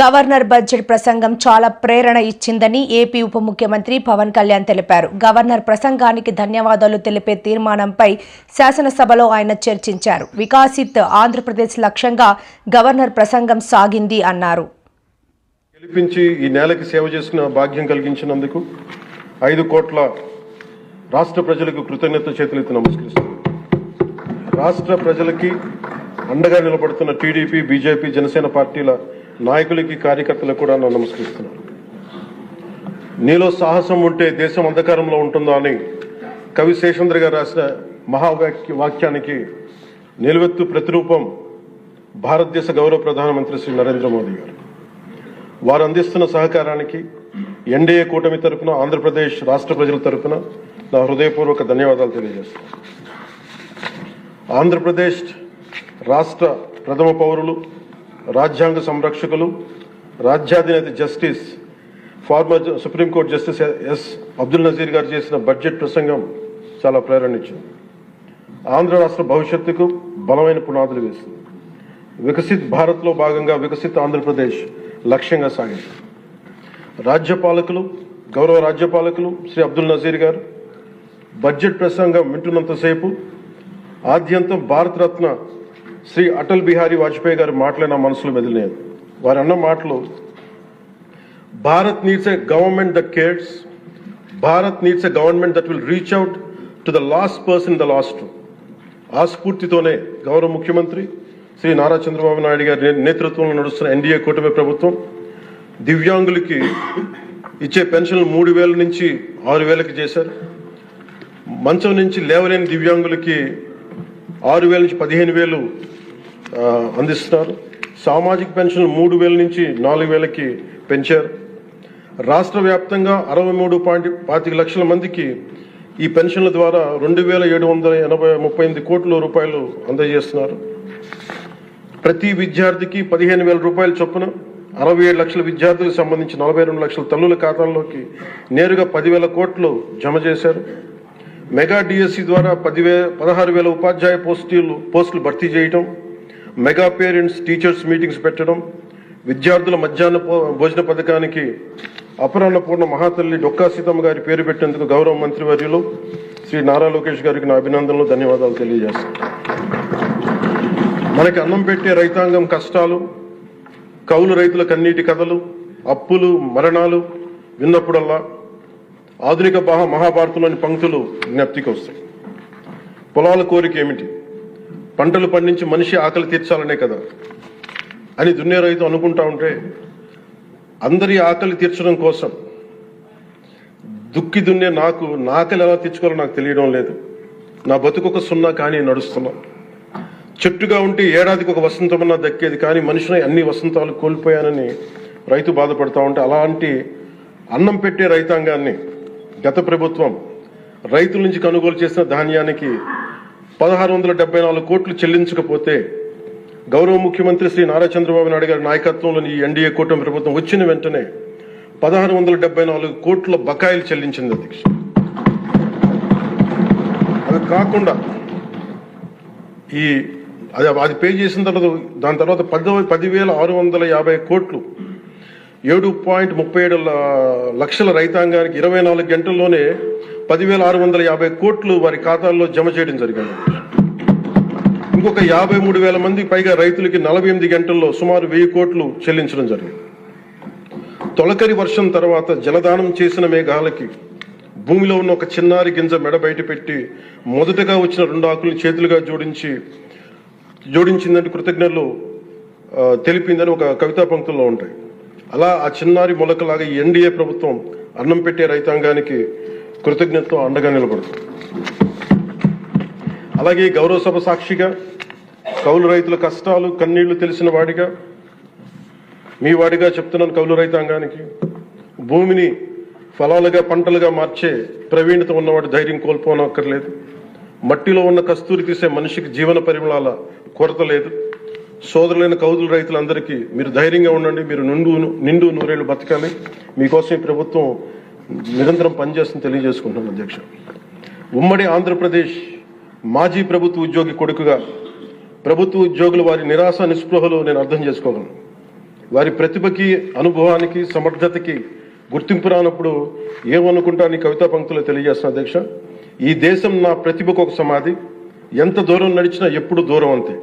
Governor budget ప్రసంగం చాలా ప్రేరణ ఇచ్చిందని ఏపీ ఉప ముఖ్యమంత్రి పవన్ కళ్యాణ్ తెలిపారు. గవర్నర్ ప్రసంగానికి ధన్యవాదాలు తెలిపే తీర్మానంపై శాసనసభలో ఆయన చర్చించారు. వికాసిత్ ఆంధ్రప్రదేశ్ లక్ష్యంగా గవర్నర్ ప్రసంగం సాగింది అన్నారు. గెలిపించి ఈ నేలకి సేవ చేసుకున్న భాగ్యం కలిగించినందుకు ఐదు కోట్ల రాష్ట్ర ప్రజలకు కృతజ్ఞత చేతులెత్తి నమస్కరిస్తున్నాను. రాష్ట్ర ప్రజలకి అండగా నిలబడుతున్న టీడీపీ బీజేపీ జనసేన పార్టీల నాయకులకి కార్యకర్తలకు కూడా నన్ను నమస్కరిస్తున్నాను. నీలో సాహసం ఉంటే దేశం అంధకారంలో ఉంటుందా అని కవి శేషేంద్ర గారు రాసిన మహావాక్య వాక్యానికి నిలువెత్తు ప్రతిరూపం భారతదేశ గౌరవ ప్రధానమంత్రి శ్రీ నరేంద్ర మోదీ గారు. వారు అందిస్తున్న సహకారానికి ఎన్డీఏ కూటమి తరపున ఆంధ్రప్రదేశ్ రాష్ట్ర ప్రజల తరపున నా హృదయపూర్వక ధన్యవాదాలు తెలియజేస్తాను ఆంధ్రప్రదేశ్ రాష్ట్ర ప్రథమ పౌరులు రాజ్యాంగ సంరక్షకులు రాజ్యాధినేత justice former Supreme Court justice S Abdul Nazeer గారు చేసిన బడ్జెట్ ప్రసంగం చాలా ప్రేరణించింది ఆంధ్ర రాష్ట్ర భవిష్యత్తుకు బలమైన పునాదులు వేసింది. వికసిత్ భారత్లో భాగంగా వికసిత్ ఆంధ్రప్రదేశ్ లక్ష్యంగా సాగింది. రాజ్యపాలకులు గౌరవ రాజ్యపాలకులు శ్రీ అబ్దుల్ నజీర్ గారు బడ్జెట్ ప్రసంగం వింటున్నంతసేపు ఆద్యంతం భారతరత్న శ్రీ అటల్ బిహారీ వాజ్పేయి గారు మాటలే నా మనసులో మెదిలినాయి. వారు అన్న మాటలు Bharat needs a government that cares Bharat needs a government that will reach out to the last person the last ఆ స్ఫూర్తితోనే గౌరవ ముఖ్యమంత్రి శ్రీ నారా చంద్రబాబు నాయుడు గారి నేతృత్వంలో నడుస్తున్న ఎన్డీఏ కూటమి ప్రభుత్వం దివ్యాంగులకి ఇచ్చే పెన్షన్లు మూడు వేల నుంచి ఆరు వేలకి చేశారు. మంచం నుంచి లేవలేని దివ్యాంగులకి ఆరు వేల నుంచి పదిహేను వేలు అందిస్తున్నారు సామాజిక పెన్షన్లు మూడు వేల నుంచి నాలుగు వేలకి పెంచారు. రాష్ట్ర వ్యాప్తంగా అరవై మూడు పాయింట్ పాతిక లక్షల మందికి ఈ పెన్షన్ల ద్వారా రెండు వేల ఏడు వందల ఎనభై ముప్పై ఎనిమిది కోట్ల రూపాయలు అందజేస్తున్నారు. ప్రతి విద్యార్థికి పదిహేను వేల రూపాయల చొప్పున అరవై ఏడు లక్షల విద్యార్థులకు సంబంధించి నలభై రెండు లక్షల తల్లుల ఖాతాల్లోకి నేరుగా పదివేల కోట్లు జమ చేశారు. మెగా డిఎస్సి ద్వారా పదివే పదహారు వేల ఉపాధ్యాయ పోస్టులు పోస్టులు భర్తీ చేయటం మెగా పేరెంట్స్ టీచర్స్ మీటింగ్స్ పెట్టడం విద్యార్థుల మధ్యాహ్న భో- భోజన పథకానికి అపరాహ్నపూర్ణ మహాతల్లి డొక్కా సీతమ్మ గారి పేరు పెట్టేందుకు గౌరవ మంత్రివర్యులు శ్రీ నారా లోకేష్ గారికి నా అభినందనలు ధన్యవాదాలు తెలియజేస్తాను. మనకి అన్నం పెట్టే రైతాంగం కష్టాలు కౌలు రైతుల కన్నీటి కథలు అప్పులు మరణాలు విన్నప్పుడల్లా ఆధునిక మహాభారతంలోని పంక్తులు జ్ఞప్తికి వస్తాయి. పొలాల కోరిక ఏమిటి? పంటలు పండించి మనిషి ఆకలి తీర్చాలనే కదా అని దున్నే రైతు అనుకుంటా ఉంటే అందరి ఆకలి తీర్చడం కోసం దుక్కి దున్నే నాకు నా ఆకలి ఎలా తీర్చుకోవాలో నాకు తెలియడం లేదు. నా బతుకొక సున్నా కానీ నడుస్తున్నా. చెట్టుగా ఉంటే ఏడాదికి ఒక వసంతమన్నా దక్కేది కానీ మనిషిని అన్ని వసంతాలు కోల్పోయానని రైతు బాధపడతా ఉంటే అలాంటి అన్నం పెట్టే రైతాంగాన్ని గత ప్రభుత్వం రైతుల నుంచి కొనుగోలు చేసిన ధాన్యానికి పదహారు వందల డెబ్బై నాలుగు కోట్లు చెల్లించకపోతే గౌరవ ముఖ్యమంత్రి శ్రీ నారా చంద్రబాబు నాయుడు గారి నాయకత్వంలోని ఈ ఎన్డీఏ కూటమి ప్రభుత్వం వచ్చిన వెంటనే పదహారు వందల డెబ్బై నాలుగు కోట్ల బకాయిలు చెల్లించింది అధ్యక్ష. అది కాకుండా ఈ అది అది పే చేసిన తర్వాత దాని తర్వాత పది పదివేల ఆరు వందల యాభై కోట్లు ఏడు పాయింట్ ముప్పై ఏడు లక్షల రైతాంగానికి ఇరవై నాలుగు గంటల్లోనే పదివేల ఆరు వందల యాభై కోట్లు వారి ఖాతాల్లో జమ చేయడం జరిగింది. ఇంకొక యాభై మూడు వేల మంది పైగా రైతులకి నలభై ఎనిమిది గంటల్లో సుమారు వెయ్యి కోట్లు చెల్లించడం జరిగింది. తొలకరి వర్షం తర్వాత జలదానం చేసిన మేఘాలకి భూమిలో ఉన్న ఒక చిన్నారి గింజ మెడ బయటపెట్టి మొదటగా వచ్చిన రెండు ఆకులను చేతులుగా జోడించి జోడించిందని కృతజ్ఞతలు తెలిపిందని ఒక కవితా పంక్తుల్లో ఉంటాయి. అలా ఆ చిన్నారి మొలకలాగా ఈ ఎన్డీఏ ప్రభుత్వం అన్నం పెట్టే రైతాంగానికి కృతజ్ఞతతో అండగా నిలబడుతుంది. అలాగే గౌరవ సభ సాక్షిగా కౌలు రైతుల కష్టాలు కన్నీళ్ళు తెలిసిన వాడిగా మీ వాడిగా చెప్తున్నాను కౌలు రైతాంగానికి భూమిని ఫలాలుగా పంటలుగా మార్చే ప్రవీణత ఉన్నవాడు ధైర్యం కోల్పోనక్కర్లేదు. మట్టిలో ఉన్న కస్తూరి తీసే మనిషికి జీవన పరిమళాల కొరత లేదు. సోదరులైన కౌదులు రైతులందరికీ మీరు ధైర్యంగా ఉండండి మీరు నిండు నిండు నూరేళ్ళు బతకాలి. మీకోసం ఈ ప్రభుత్వం నిరంతరం పనిచేస్తుంది తెలియజేసుకుంటున్నాను అధ్యక్ష. ఉమ్మడి ఆంధ్రప్రదేశ్ మాజీ ప్రభుత్వ ఉద్యోగి కొడుకుగా ప్రభుత్వ ఉద్యోగులు వారి నిరాశ నిస్పృహలు నేను అర్థం చేసుకోగలను. వారి ప్రతిభకి అనుభవానికి సమర్థతకి గుర్తింపు రానప్పుడు ఏమనుకుంటా నీ కవితా పంక్తులు తెలియజేస్తున్నా అధ్యక్ష. ఈ దేశం నా ప్రతిభకు ఒక సమాధి. ఎంత దూరం నడిచినా ఎప్పుడు దూరం అంతే.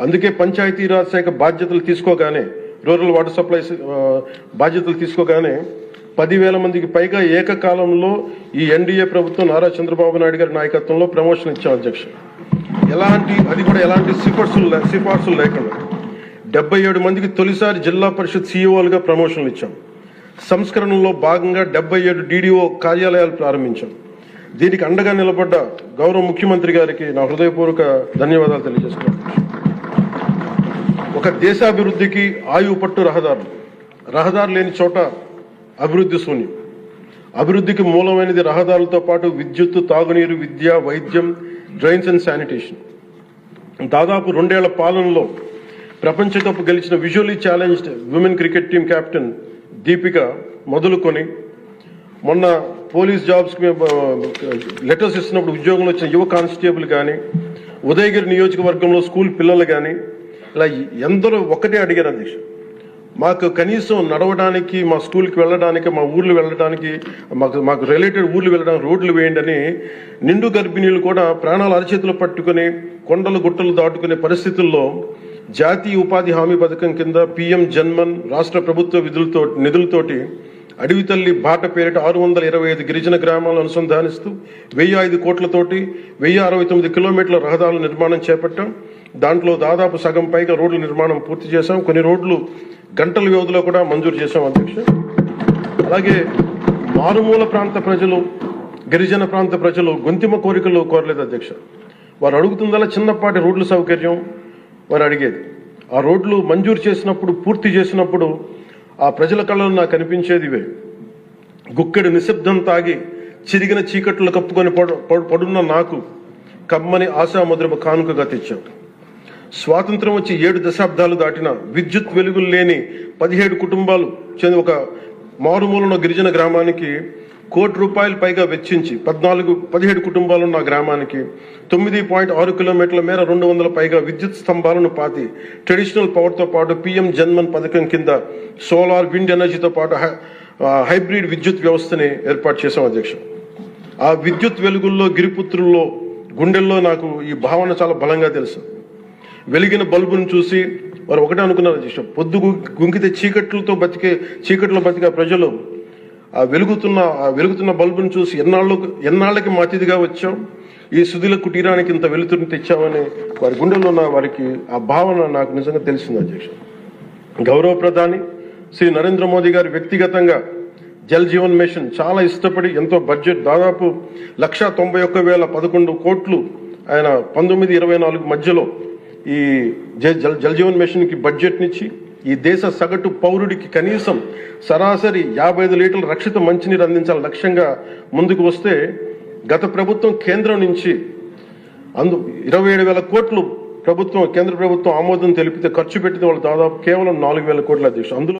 అందుకే పంచాయతీరాజ్ శాఖ బాధ్యతలు తీసుకోగానే రూరల్ వాటర్ సప్లై బాధ్యతలు తీసుకోగానే పదివేల మందికి పైగా ఏకకాలంలో ఈ ఎన్డీఏ ప్రభుత్వం నారా చంద్రబాబు నాయుడు గారి నాయకత్వంలో ప్రమోషన్ ఇచ్చాం అధ్యక్ష. ఎలాంటి అది కూడా ఎలాంటి సిఫార్సులు లే- సిఫార్సులు లేకుండా డెబ్బై ఏడు మందికి తొలిసారి జిల్లా పరిషత్ సీఈఓలుగా ప్రమోషన్లు ఇచ్చాం. సంస్కరణలో భాగంగా డెబ్బై ఏడు డీడీఓ కార్యాలయాలు ప్రారంభించాం. దీనికి అండగా నిలబడ్డ గౌరవ ముఖ్యమంత్రి గారికి నా హృదయపూర్వక ధన్యవాదాలు తెలియజేస్తున్నాను ఒక దేశాభివృద్ధికి ఆయువు పట్టు రహదారులు. రహదారు లేని చోట అభివృద్ధి శూన్యం. అభివృద్ధికి మూలమైనది రహదారులతో పాటు విద్యుత్ తాగునీరు విద్య వైద్యం డ్రైన్స్ అండ్ శానిటేషన్. దాదాపు రెండేళ్ళ పాలనలో ప్రపంచ కప్ గెలిచిన visually challenged women cricket team captain Deepika మొదలుకొని మొన్న పోలీస్ జాబ్స్కి లెటర్స్ ఇస్తున్నప్పుడు ఉద్యోగంలో వచ్చిన యువ కానిస్టేబుల్ కానీ ఉదయగిరి నియోజకవర్గంలో స్కూల్ పిల్లలు కానీ ఇలా ఎందరో ఒకటే అడిగారు అధ్యక్షుడు మాకు కనీసం నడవడానికి మా స్కూల్కి వెళ్ళడానికి మా ఊర్లు వెళ్ళడానికి మాకు మాకు రిలేటెడ్ ఊర్లు వెళ్ళడానికి రోడ్లు వేయండి అని నిండు గర్భిణీలు కూడా ప్రాణాలు అరచేతులు పట్టుకుని కొండలు గుట్టలు దాటుకునే పరిస్థితుల్లో జాతీయ ఉపాధి హామీ పథకం కింద పిఎం జన్మన్ రాష్ట్ర ప్రభుత్వ విధులతో నిధులతోటి అడవి తల్లి బాట పేరిట ఆరు వందల ఇరవై ఐదు గిరిజన గ్రామాలను అనుసంధానిస్తూ వెయ్యి ఐదు కోట్లతోటి వెయ్యి అరవై తొమ్మిది కిలోమీటర్ల రహదారుల నిర్మాణం చేపట్టాం. దాంట్లో దాదాపు సగం పైగా రోడ్ల నిర్మాణం పూర్తి చేశాం. కొన్ని రోడ్లు గంటల వ్యవధిలో కూడా మంజూరు చేశాం అధ్యక్ష. అలాగే మారుమూల ప్రాంత ప్రజలు గిరిజన ప్రాంత ప్రజలు గొంతిమ కోరికలు కోరలేదు అధ్యక్ష. వారు అడుగుతుందలా చిన్నపాటి రోడ్ల సౌకర్యం? వారు అడిగేది. ఆ రోడ్లు మంజూరు చేసినప్పుడు పూర్తి చేసినప్పుడు ఆ ప్రజల కళ్ళలో నాకు కనిపించేది ఇవే. గుక్కెడు నిశ్శబ్దం తాగి చిరిగిన చీకట్లు కప్పుకొని పడున్న నాకు కమ్మని ఆశాముద్రమ కానుకగా తెచ్చాం స్వాతంత్రం వచ్చి ఏడు దశాబ్దాలు దాటిన విద్యుత్ వెలుగులు లేని పదిహేడు కుటుంబాలు చెంది ఒక మారుమూలన గిరిజన గ్రామానికి కోటి రూపాయలు పైగా వెచ్చించి పద్నాలుగు పదిహేడు కుటుంబాలున్న గ్రామానికి తొమ్మిది పాయింట్ ఆరు కిలోమీటర్ల మేర రెండు వందల పైగా విద్యుత్ స్తంభాలను పాతి ట్రెడిషనల్ పవర్తో పాటు పిఎం జన్మన్ పథకం కింద సోలార్ విండ్ ఎనర్జీతో పాటు హైబ్రిడ్ విద్యుత్ వ్యవస్థని ఏర్పాటు చేశాం అధ్యక్ష ఆ విద్యుత్ వెలుగుల్లో గిరిపుత్రుల్లో గుండెల్లో నాకు ఈ భావన చాలా బలంగా తెలుసు. వెలిగిన బల్బును చూసి వారు ఒకటే అనుకున్నారు అధ్యక్ష పొద్దు గుంకితే చీకట్లతో బతికే చీకట్లో బతికే ప్రజలు ఆ వెలుగుతున్న ఆ వెలుగుతున్న బల్బును చూసి ఎన్నాళ్ళు ఎన్నాళ్ళకి మా అతిథిగా వచ్చాం? ఈ సుధీల కుటీరానికి ఇంత వెలుతురుని తెచ్చామని వారి గుండెల్లో ఉన్న వారికి ఆ భావన నాకు నిజంగా తెలిసింది అధ్యక్ష. గౌరవ ప్రధాని శ్రీ నరేంద్ర మోదీ గారు వ్యక్తిగతంగా జల్ జీవన్ మిషన్ చాలా ఇష్టపడి ఎంతో బడ్జెట్ దాదాపు లక్ష తొంభై ఒక్క వేల పదకొండు కోట్లు ఆయన పంతొమ్మిది ఇరవై నాలుగు మధ్యలో ఈ జ- జల్ జల్ జీవన్ మిషన్కి బడ్జెట్నిచ్చి ఈ దేశ సగటు పౌరుడికి కనీసం సరాసరి యాభై ఐదు లీటర్ల రక్షిత మంచినీరు అందించాలని లక్ష్యంగా ముందుకు వస్తే గత ప్రభుత్వం కేంద్రం నుంచి అందు ఇరవై ఏడు వేల కోట్లు ప్రభుత్వం కేంద్ర ప్రభుత్వం ఆమోదం తెలిపితే ఖర్చు పెట్టింది వాళ్ళు దాదాపు కేవలం నాలుగు వేల కోట్ల అధ్యక్షులు అందులో